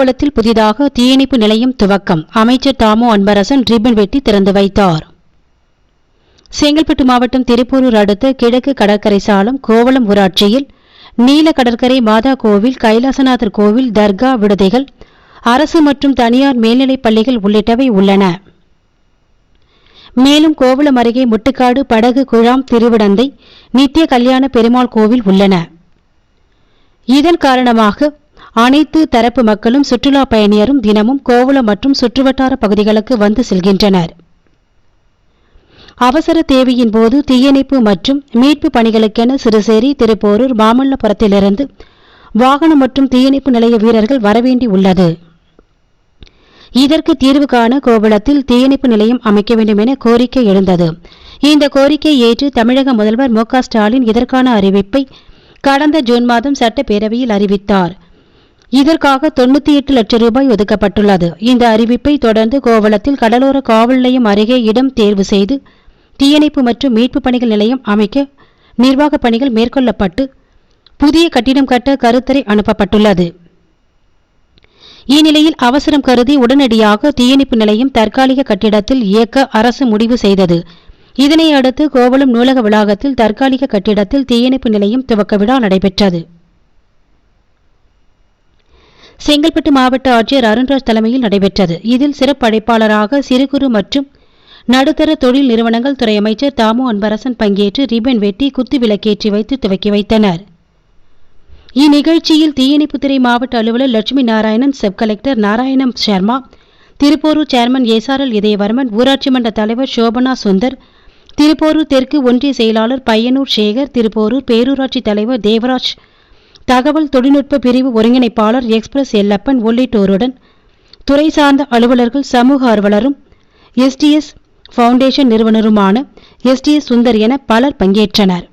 கோவளத்தில் புதிதாக தீயணைப்பு நிலையம் துவக்கம். அமைச்சர் தாமோ அன்பரசன் ரிப்பன் வெட்டி திறந்து வைத்தார். செங்கல்பட்டு மாவட்டம் திருப்பூரூர் அடுத்த கிழக்கு கடற்கரை சாலம் கோவளம் ஊராட்சியில் நீல கடற்கரை மாதா கோவில் கைலாசநாதர் கோவில் தர்கா விடுதிகள் அரசு மற்றும் தனியார் மேல்நிலைப் பள்ளிகள் உள்ளிட்டவை உள்ளன. மேலும் கோவளம் அருகே முட்டுக்காடு படகு குழாம் திருவிடந்தை நித்திய கல்யாண பெருமாள் கோவில் உள்ளன. இதன் காரணமாக அனைத்து தரப்பு மக்களும் சுற்றுலா பயணியரும் தினமும் கோவளம் மற்றும் சுற்றுவட்டார பகுதிகளுக்கு வந்து செல்கின்றனர். அவசர தேவையின் போது தீயணைப்பு மற்றும் மீட்பு பணிகளுக்கென சிறுசேரி திருப்போரூர் மாமல்லபுரத்திலிருந்து வாகனம் மற்றும் தீயணைப்பு நிலைய வீரர்கள் வரவேண்டி உள்ளது. இதற்கு தீர்வு காண கோவளத்தில் தீயணைப்பு நிலையம் அமைக்க வேண்டும் என கோரிக்கை எழுந்தது. இந்த கோரிக்கை ஏற்று தமிழக முதல்வர் மு ஸ்டாலின் இதற்கான அறிவிப்பை கடந்த ஜூன் மாதம் சட்டப்பேரவையில் அறிவித்தார். இதற்காக தொண்ணூத்தி எட்டு லட்சம் ரூபாய் ஒதுக்கப்பட்டுள்ளது. இந்த அறிவிப்பை தொடர்ந்து கோவளத்தில் கடலோர காவல் நிலையம் அருகே இடம் தேர்வு செய்து தீயணைப்பு மற்றும் மீட்பு பணிகள் நிலையம் அமைக்க நிர்வாகப் பணிகள் மேற்கொள்ளப்பட்டு புதிய கட்டிடம் கட்ட கருத்தரை அனுப்பப்பட்டுள்ளது. இந்நிலையில் அவசரம் கருதி உடனடியாக தீயணைப்பு நிலையம் தற்காலிக கட்டிடத்தில் இயக்க அரசு முடிவு செய்தது. இதனை அடுத்து கோவளம் நூலக வளாகத்தில் தற்காலிக கட்டிடத்தில் தீயணைப்பு நிலையம் துவக்க விழா நடைபெற்றது. செங்கல்பட்டு மாவட்ட ஆட்சியர் அருண்ராஜ் தலைமையில் நடைபெற்றது. இதில் சிறப்பு அழைப்பாளராக சிறு குறு மற்றும் நடுத்தர தொழில் நிறுவனங்கள் துறை அமைச்சர் தாமு அன்பரசன் பங்கேற்று ரிப்பன் வெட்டி குத்து விளக்கேற்றி வைத்து துவக்கி வைத்தனர். இந்நிகழ்ச்சியில் தீயணைப்புத்துறை மாவட்ட அலுவலர் Lakshmi Narayanan sub collector Narayanam Sharma Thiruporur chairman ஏசாரல் Idhayavarman ஊராட்சி மன்ற தலைவர் சோபனா சுந்தர் திருப்போரூர் தெற்கு ஒன்றிய செயலாளர் பையனூர் சேகர் திருப்போரூர் பேரூராட்சி தலைவர் தேவராஜ் தகவல் தொழில்நுட்ப பிரிவு ஒருங்கிணைப்பாளர் எக்ஸ்பிரஸ் எல்லப்பன் உள்ளிட்டோருடன் துறை சார்ந்த அலுவலர்கள் சமூக ஆர்வலரும் எஸ்டிஎஸ் ஃபவுண்டேஷன் நிறுவனருமான எஸ்டிஎஸ் சுந்தர் என பலர் பங்கேற்றனர்.